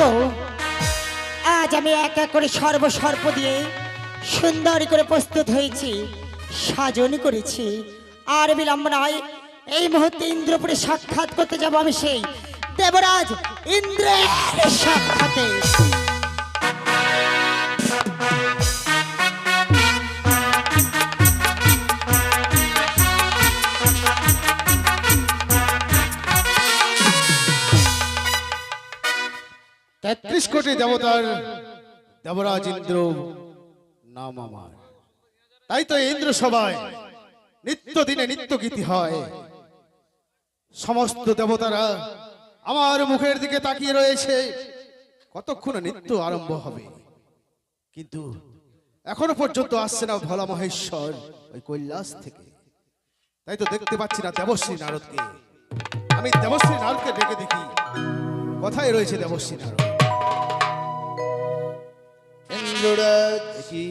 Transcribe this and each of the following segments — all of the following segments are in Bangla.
তো। আজ আমি এক এক করে সর্বসর্প দিয়ে সুন্দর করে প্রস্তুত হয়েছি, সাজন করেছি। আর বিলম্ব নয়, এই মুহূর্তে ইন্দ্রপুরে সাক্ষাৎ করতে যাব আমি সেই দেবরাজ ইন্দ্রের সাক্ষাতে। তেত্রিশ কোটি দেবতার দেবরাজ ইন্দ্র নাম আমার। তাই তো ইন্দ্র সভায় নিত্য দিনে নিত্য গীতি হয়। সমস্ত দেবতারা আমার মুখের দিকে তাকিয়ে রয়েছে। কতক্ষণ নিত্য আরম্ভ হবে? কিন্তু এখনও পর্যন্ত আসছে না ভোলা মহেশ্বর ওই কৈলাস থেকে। তাই তো দেখতে পাচ্ছি না দেবশ্রী নারদকে। আমি দেবশ্রী নারদকে ডেকে দেখি। কোথায় রয়েছে দেবশ্রী নারদ? ইন্দ্ররাজ কি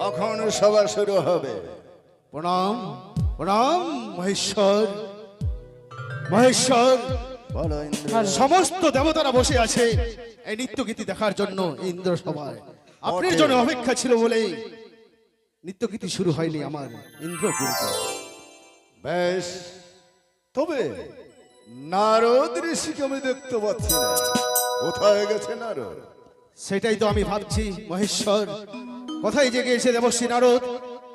কখন সভা শুরু হবে। প্রণাম প্রণাম মহেশ্বর। মহেশ্বর বলো ইন্দ্র সমস্ত দেবতারা বসে আছে এই নৃত্য গীতি দেখার জন্য ইন্দ্র সভায়। আপনার জন্য অপেক্ষা ছিল বলে নৃত্য গীতি শুরু হয়নি আমার ইন্দ্র ইন্দ্রপুরীতে বেশ তবে নারদ ঋষিকে আমি দেখতে পাচ্ছি না। কোথায় গেছে নারদ? সেটাই তো আমি ভাবছি, মহেশ্বর। কোথায় যে গিয়েছে দেবশ্রী নারদ,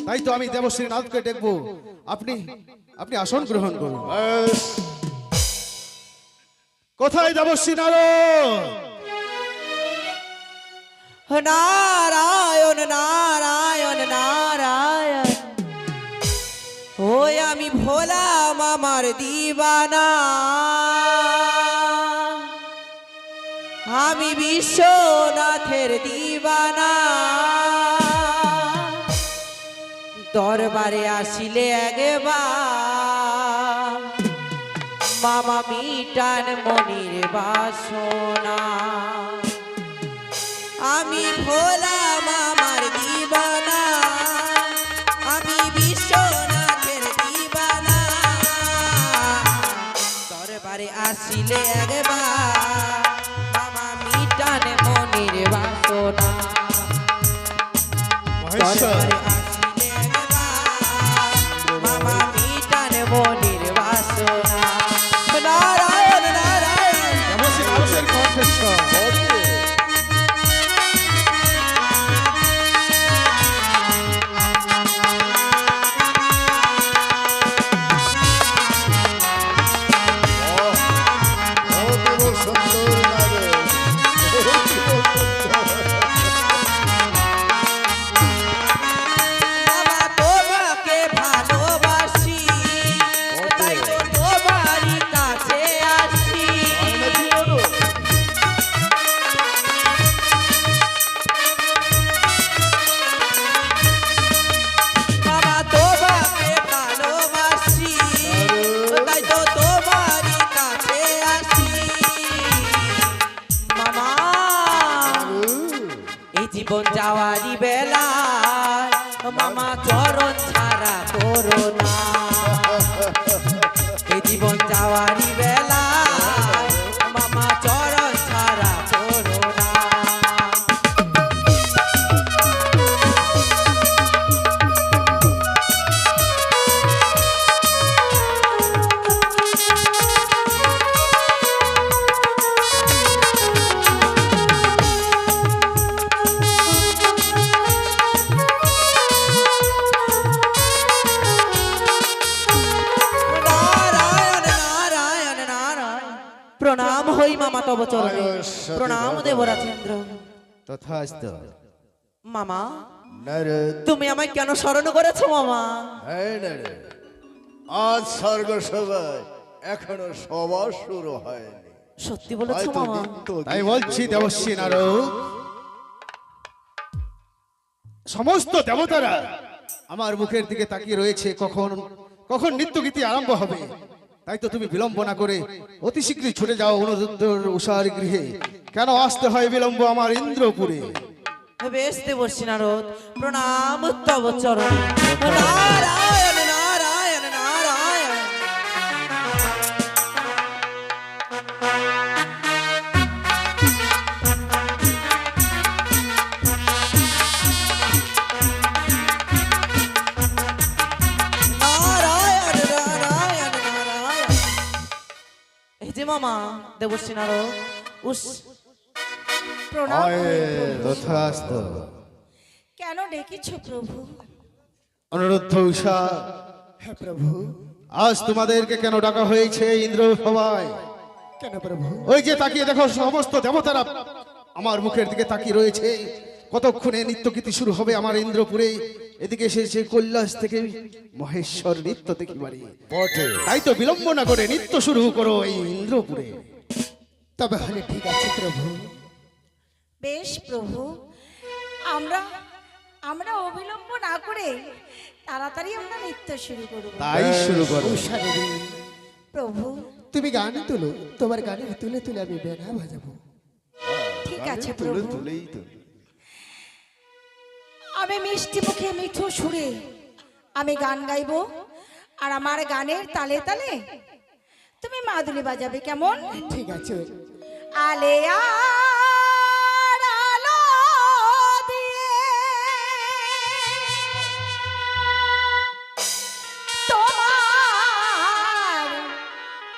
তাই তো আমি দেবশ্রী নারদকে দেখব। আপনি আপনি আসন গ্রহণ করুন। কোথায় দেবশ্রী নারদ। নারায়ণ নারায়ণ নারায়ণ, ওই আমি ভোলাম আমার দিবানা। আমি বিশ্বনাথের দিবানা। দরবারে আসিলে একবার, মামা মিটান মনির বাসনা। আমি ভোলাম আমার দিবানা, আমি বিশ্বনাথের দিবানা। দরবারে আসিলে একবার বাসনা তুমি আমায় কেন স্মরণ করেছ মামা? আজ স্বর্গ সভায় এখনও সভা শুরু হয়নি। সত্যি বলেছ মামা? তাই বলছি দেবশ্রী নারদ। সমস্ত দেবতারা আমার মুখের দিকে তাকিয়ে রয়েছে কখন কখন নৃত্য গীতি আরম্ভ হবে? তাই তো তুমি বিলম্ব না করে অতি শীঘ্রই ছুটে যাও অনুরুদ্ধর উষার গৃহে। কেন আসতে হয় বিলম্ব আমার ইন্দ্রপুরে? ভেস্তে বসছি নারদ। প্রণাম তব চরণ। নারায়ণ নারায়ণ নারায়ণ। মামা দেবশ্রী নারদ উস প্রণাম। আয় কেন ডেকেছো প্রভু? অনুরুদ্ধ উষা হ্যাঁ প্রভু। আজ তোমাদেরকে কেন ডাকা হয়েছে ইন্দ্র সবাই কেন প্রভু? ওই যে তাকিয়ে দেখো সমস্ত দেবতারা আমার মুখের দিকে তাকিয়ে রয়েছে। কতক্ষণে নৃত্যগীতি শুরু হবে আমার ইন্দ্রপুরে? এদিকে এসেছে কৈলাস থেকে মহেশ্বর নৃত্য দেখি বাড়ি। বটে। তাই তো বিলম্ব না করে নৃত্য শুরু করো এই ইন্দ্রপুরে। তবে হলে ঠিক আছে প্রভু। বেশ প্রভু। আমরা আমরা অবিলম্ব না করে তাড়াতাড়ি আমরা নৃত্য শুরু করব। তাই শুরু করো। উষা দেবী প্রভু। তুমি গান তুলো তোমার গানের তুলে তুলে আমি বেড়া বাজাবো। ঠিক আছে তুলে প্রভু। তুলেই তো। আমি মিষ্টি মুখে মিঠু সুরে আমি গান গাইবো আর আমার গানের তালে তালে তুমি মাদুলি বাজাবে কেমন? ঠিক আছে। আলে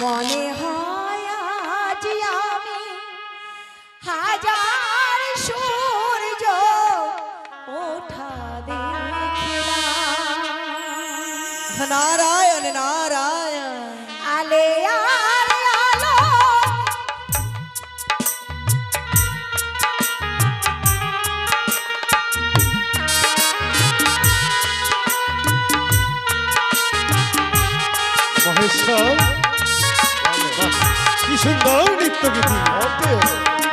মনে হয়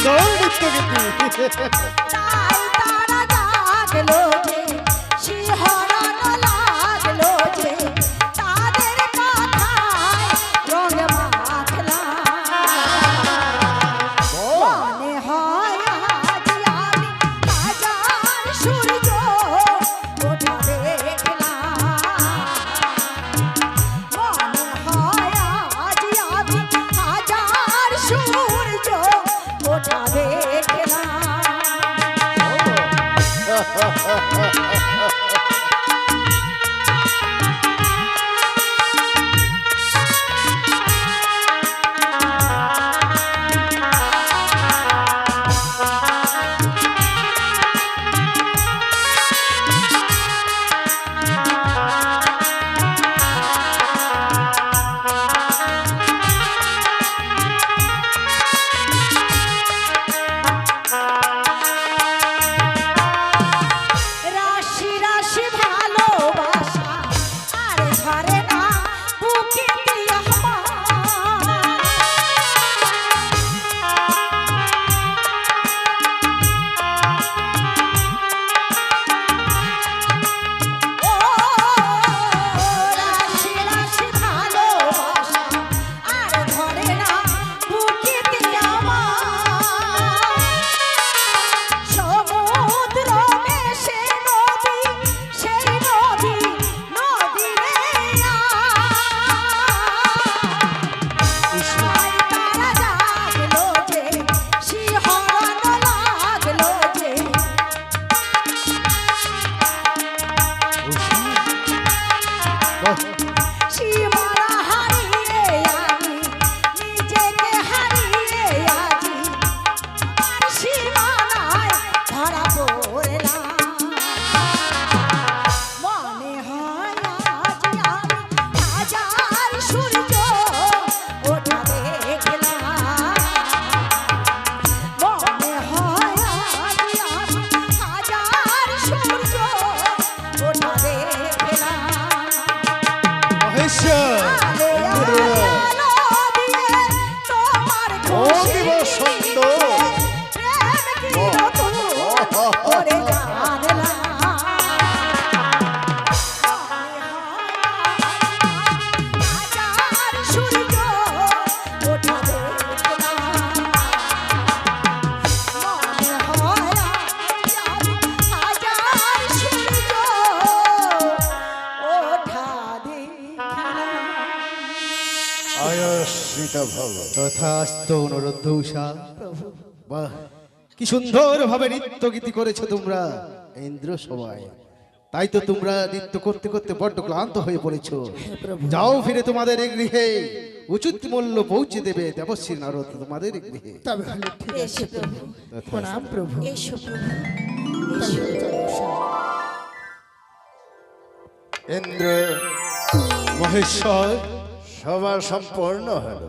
কি সুন্দর নৃত্যগীতি তাই তারা শিহরণ কি সুন্দর ভাবে নৃত্য গীতি করেছ তোমরা? ইন্দ্র সবাই তাই তো তোমরা নৃত্য করতে করতে বড্ড ক্লান্ত হয়ে পড়েছো। যাও ফিরে তোমাদের এই গৃহে। উচিত মূল্য পৌঁছে দেবে দেবশ্রী নারদ তোমাদের গৃহে। প্রণাম প্রভু। ইন্দ্র মহেশ্বর সভা সম্পন্ন হলো।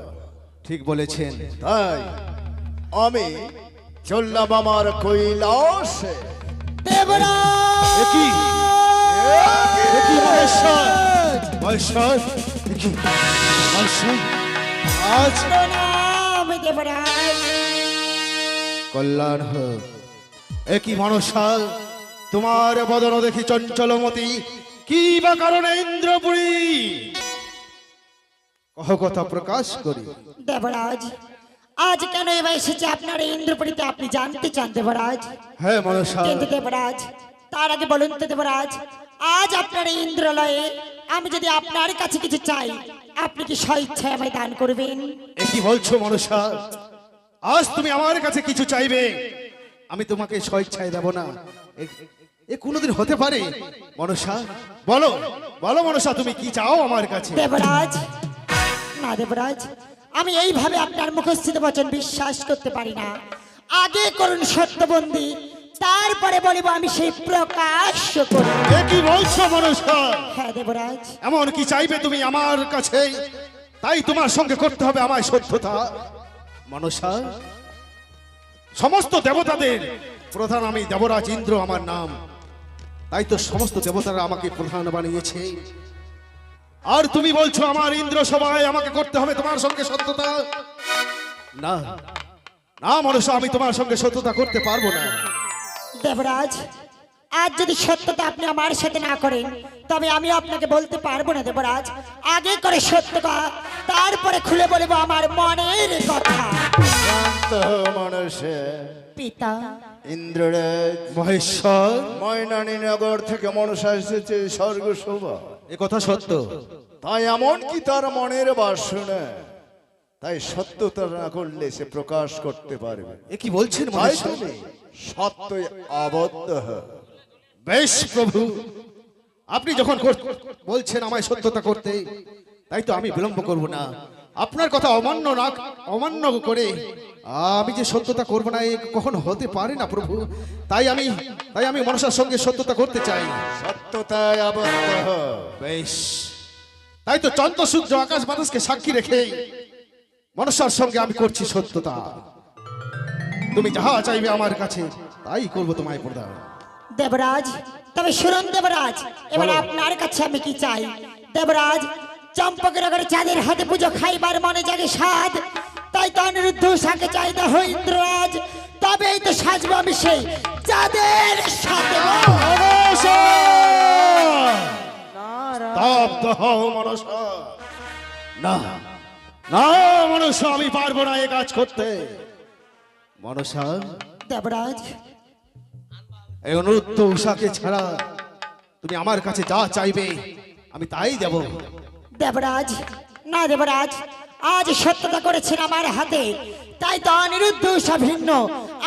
ঠিক বলেছেন। তাই আমি চললাম আমার কৈলাসে একই একই মহেশ্বর? মহেশ্বর? আজ কল্যাণ হোক। একই মনসা তোমার বদন দেখি চঞ্চলমতি। কি বা কারণে ইন্দ্রপুরী? কহ কথা প্রকাশ করি। দেবরাজ আজ কেন এবার এসেছে আপনার ইন্দ্রপুরীতে আপনি জানতে চান দেবরাজ। হ্যাঁ মনসা কিন্তু দেবরাজ? তার আগে বলুন তো দেবরাজ আজ আপনার ইন্দ্রালয়ে আমি যদি আপনার কাছে কিছু চাই আপনি কি স্বইচ্ছায় আমায় দান করবেন? কি বলছো মনসা আজ তুমি আমার কাছে কিছু চাইবে? আমি তোমাকে স্বেচ্ছায় দেব না। এ- এ কোনোদিন হতে পারে? মনসা বলো বলো মনসা তুমি কি চাও আমার কাছে? দেবরাজ না দেবরাজ আমি এইভাবে আপনার মুখস্থিত বচন বিশ্বাস করতে পারি না। আগে করুন সত্যবন্দী তারপরে বলিব আমি সেই প্রকাশ করি কি বলছো হ্যাঁ দেবরাজ। এমন কি চাইবে তুমি আমার কাছে? তাই তোমার সঙ্গে করতে হবে আমায় সত্যতা। মনসা সমস্ত দেবতাদের প্রধান আমি দেবরাজ ইন্দ্র আমার নাম। তাই তো সমস্ত দেবতারা আমাকে প্রধান বানিয়েছে। আর তুমি বলছো আমার ইন্দ্র সবাই আমাকে করতে হবে তোমার সঙ্গে সত্যতা? না না মনসা আমি তোমার সঙ্গে সত্যতা করতে পারব না। দেবরাজ আজ যদি সত্যতা আপনি আমার সাথে না করেন তবে আমি আপনাকে বলতে পারব না দেবরাজ। আগে করে সত্যতা তারপরে খুলে বলব আমার মনের কথা। শান্ত মানুষে পিতা। ইন্দ্ররাজ। মহেশ্বর। ময়নানী নগর থেকে মনসা এসেছে স্বর্গ শোভা এ কথা সত্য। তাই এমন কি তার মনের বাসনা তাই সত্যতা না করলে সে প্রকাশ করতে পারবে। এ কি বলছেন তাই মহেশ্বর তুমি সত্যই আবদ্ধ বেশ প্রভু আপনি যখন বলছেন আমায় সত্যতা করতে তাই তো আমি বিলম্ব করব না। আপনার কথা অমান্য না অমান্য করে। আমি যে সত্যতা করব না এ কখন হতে পারে না প্রভু। তাই আমি তাই আমি মনসার সঙ্গে সত্যতা করতে চাই। সত্যতায় আবদ্ধ বেশ। তাই তো চন্দ্র সূর্য আকাশ বাতাসকে সাক্ষী রেখে মনসার সঙ্গে আমি করছি সত্যতা। তুমি যাহা চাইবে আমার কাছে তাই করব তোমায় প্রদান। দেবরাজ তবে শুনুন দেবরাজ এবার আপনার কাছে আমি কি চাই? দেবরাজ চম্পকের করে চাঁদের হাতে পুজো খাইবার মনে জাগে স্বাদ। তাই তো অনিরুদ্ধ সাকে চাই দেহ ইন্দ্ররাজ। তবেই তো সাজবো আমি সেই চাঁদের সাথে। স্তব্ধ হও মনসা। না না মনসা আমি পারব না এ কাজ করতে। মনসা। দেবরাজ। এই অনুরুদ্ধ উষাকে ছাড়া তুমি আমার কাছে যা চাইবে আমি তাই দেব। দেবরাজ। না দেবরাজ আজ সত্যতা করেছেন আমার হাতে। তাই তো অনিরুদ্ধ ভিন্ন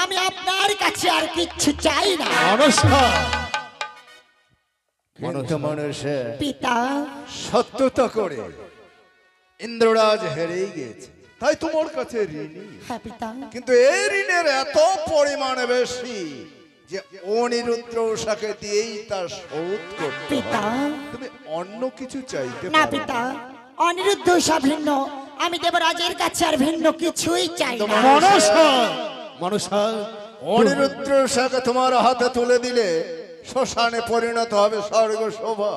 আমি আপনার কাছে আর কিচ্ছু চাই না। পিতা। সত্যতা করে ইন্দ্ররাজ হেরেই গেছে তাই তোমার কাছে ঋণী। হ্যাঁ পিতা। কিন্তু এই ঋণের এত পরিমাণে বেশি যে অনিরুদ্র উষাকে দিয়েই তার শোধ করতে পিতা। তুমি অন্য কিছু চাইতে না পিতা অনিরুদ্ধ ভিন্ন। আমি দেবরাজের কাছে আর ভিন্ন কিছুই চাই না। মনসা মনসা অনিরুদ্র উষাকে তোমার হাতে তুলে দিলে শ্মশানে পরিণত হবে স্বর্গ শোভা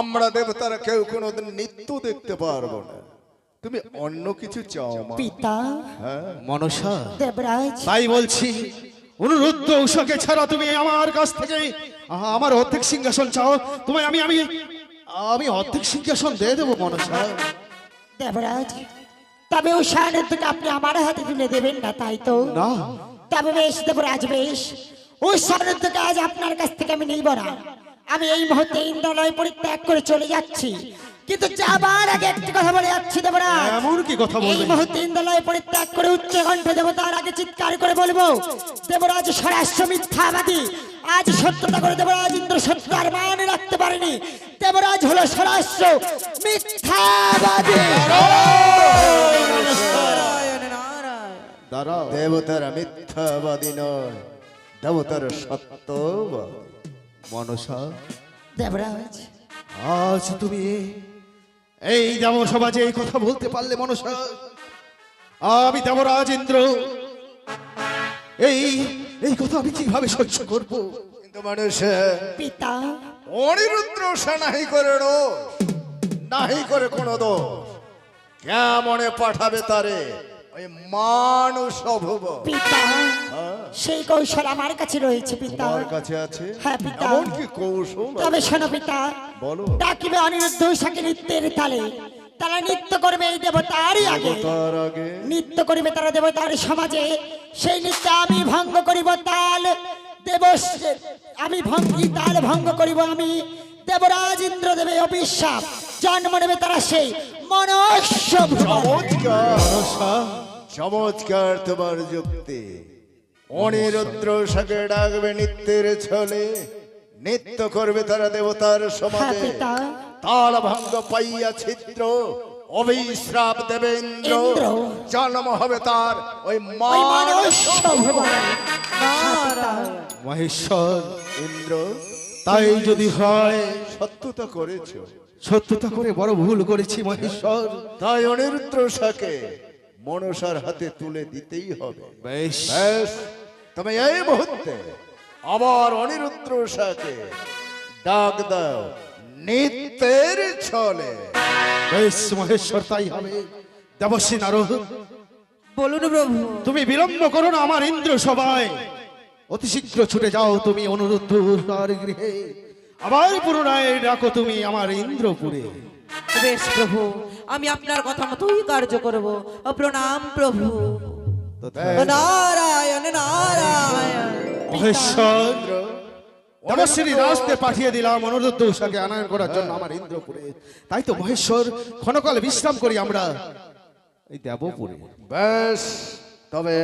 আমরা দেবতারা কেউ কোনোদিন নিত্য দেখতে পারব না। তুমি অন্য কিছু চাও মা। পিতা মনসা দেবরাজ। তাই বলছি অনুরুদ্ধ উষাকে ছাড়া তুমি আমার কাছ থেকে আমার অর্ধেক সিংহাসন চাও। তোমায় আমি আমি আমি অর্ধেক সিংহাসন দিয়ে দেবো মনসা দেবরাজ তবে উষা অনিরুদ্ধকে আপনি আমার হাতে তুলে দেবেন না তাই তো? না। তবে বেশ দেবরাজ বেশ। উষা অনিরুদ্ধকে আজ আপনার কাছ থেকে আমি নিব না। আমি এই মুহূর্তে ইন্দ্রালয় পরিত্যাগ করে চলে যাচ্ছি। কিন্তু যাবার আগে একটি কথা বলে যাচ্ছি দেবরাজ। এমন কি কথা এই মুহূর্তে ইন্দ্রালয় পরিত্যাগ করে উচ্চ কণ্ঠে দেবতার আগে চিৎকার করে বলব দেবরাজ স্বরাষ্ট্র মিথ্যাবাদী আজ সত্যতা করে দেবরাজ ইন্দ্র সত্যার মান রাখতে পারেনি। দেবরাজ হলো স্বরাষ্ট্র। মিথ্যাবাদী। দেবতারা মিথ্যাবাদী নয় দেবতারা সত্যবাদী। মনসা দেবরাজ। আজ তুমি এই যেমন সমাজে এই কথা বলতে পারলে মনসা আমি দেবরাজ ইন্দ্র এই এই কথা আমি কীভাবে সহ্য করব? কিন্তু মানুষ পিতা। অনিরুদ্র সে নাহি করে নাহি করে কোনো দোষ। কেমনে পাঠাবে তারে? ওই মানুষ অভুব। পিতা সেই কৌশল আমার কাছে রয়েছে পিতা। তোমার কাছে আছে? হ্যাঁ, পিতা। এমন কি কৌশল তবে শোনো পিতা। বলো। ডাকিবে অনিরুদ্ধ নৃত্যের তালে। তারা নৃত্য করবে এই দেবতারই আগে। নৃত্য করবে তারা দেবতার সমাজে। সেই নৃত্য আমি ভঙ্গ করিব তাল। দেব আমি ভঙ্গি তাল ভঙ্গ করিব আমি। দেবরাজ ইন্দ্র দেবে অভিশাপ। জন্ম নেবে তারা সেই ভুবনে। চমৎকার। তোমার যুক্তি। অনিরুদ্র সাকে ডাকবে নিত্যের ছলে। নৃত্য করবে তারা দেবতার হ্যাঁ সমাজে তাল ভঙ্গ পাইয়া ছিদ্র অভিশ্রাপ দেবেন্দ্র। ইন্দ্র। জন্ম হবে তার ওই মানুষ মনুষ্য মহেশ্বর ইন্দ্র তাই যদি হয় সত্যতা করেছ। সত্যতা করে বড় ভুল করেছি মহেশ্বর। তাই অনিরুদ্র সাকে মনসার হাতে তুলে দিতেই হবে। বেশ। তবে এই মুহূর্তে আবার অনিরুদ্র সাকে ডাক দাও। নিত্যের ছলে। বেশ মহেশ্বর তাই হবে। দেবশ্রী নারদ বলুন প্রভু। তুমি বিলম্ব করো না আমার ইন্দ্র সবাই অতি শীঘ্র ছুটে যাও তুমি অনুরুদ্ধ তার গৃহে। আবার পুনরায় ডাকো তুমি আমার ইন্দ্রপুরে। বেশ প্রভু আমি আপনার কথা মতোই কার্য করব। প্রণাম প্রভু। নারায়ণ নারায়ণ। মহেশ্বর দেবশ্রী রাস্তে পাঠিয়ে দিলাম অনুরুদ্ধ উষাকে আনায়ন করার জন্য আমার ইন্দ্রপুরে। তাই তো মহেশ্বর ক্ষণকাল বিশ্রাম করি আমরা। এই দেবপুরে। ব্যাস তবে